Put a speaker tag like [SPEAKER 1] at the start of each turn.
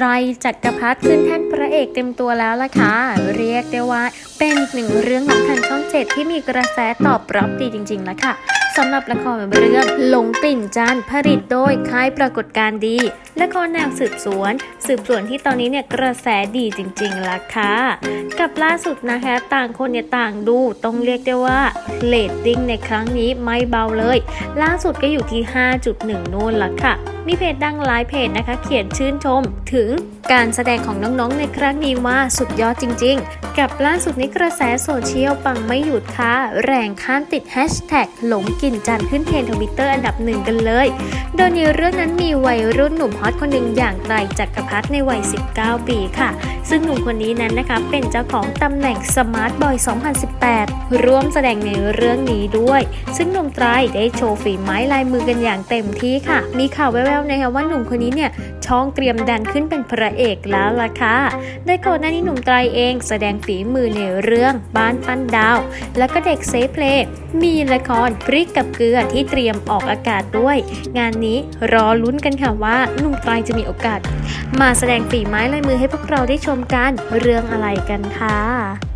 [SPEAKER 1] ตรจักรพัฒน์ขึ้นแท่นพระเอกเต็มตัวแล้วล่ะค่ะ เรียกได้ว่าเป็นอีกหนึ่งเรื่องของทางช่องเจ็ดที่มีกระแสตอบรับดีจริง ๆ แล้วค่ะสำหรับละครเรื่องหลงปิ่นจันผลิตโดยค่ายปรากฏการณ์ดี ละครแนวสืบสวน สืบสวนที่ตอนนี้เนี่ยกระแสดีจริงๆล่ะค่ะ กับล่าสุดนะคะ ต่างคนเนี่ยต่างดูต้องเรียกได้ว่า เรตติ้งในครั้งนี้ไม่เบาเลย ล่าสุดก็อยู่ที่ 5.1 นู่นละค่ะ มีเพจดังหลายเพจนะคะ เขียนชื่นชม ถึงการแสดงของน้องๆในครั้งนี้ว่าสุดยอดจริง ๆ กับล่าสุดนี้กระแสโซเชียลปังไม่หยุดค่ะ แรงข้ามติดแฮชแท็กหลงกลิ่นจันขึ้นเทรนด์ทวิตเตอร์อันดับหนึ่งกันเลย โดยในเรื่องนั้นมีวัยรุ่นหนุ่มฮอตคนหนึ่งอย่างไตรจักรพัฒในวัย 19 ปีค่ะ ซึ่งหนุ่มคนนี้นั้นนะคะเป็นเจ้าของตำแหน่งสมาร์ทบอย 2018 ร่วมแสดงในเรื่องนี้ด้วย ซึ่งหนุ่มไตรได้โชว์ฝีไม้ลายมือกันอย่างเต็มที่ค่ะ มีข่าวแว่วๆนะคะว่าหนุ่มคนนี้เนี่ยช่องเตรียมดันขึ้นเป็นพระเอกแล้วล่ะค่ะได้ก่อนหน้านี้หนุ่มไตรเองแสดงฝีมือในเรื่องบ้านปั้นดาว แล้วก็เด็กเซฟเพลย์มีละครพริกกับเกลือที่เตรียมออกอากาศด้วย งานนี้รอลุ้นกันค่ะว่าหนุ่มไตรจะมีโอกาส มาแสดงฝีไม้ลายมือให้พวกเราได้ชมกันเรื่องอะไรกันค่ะ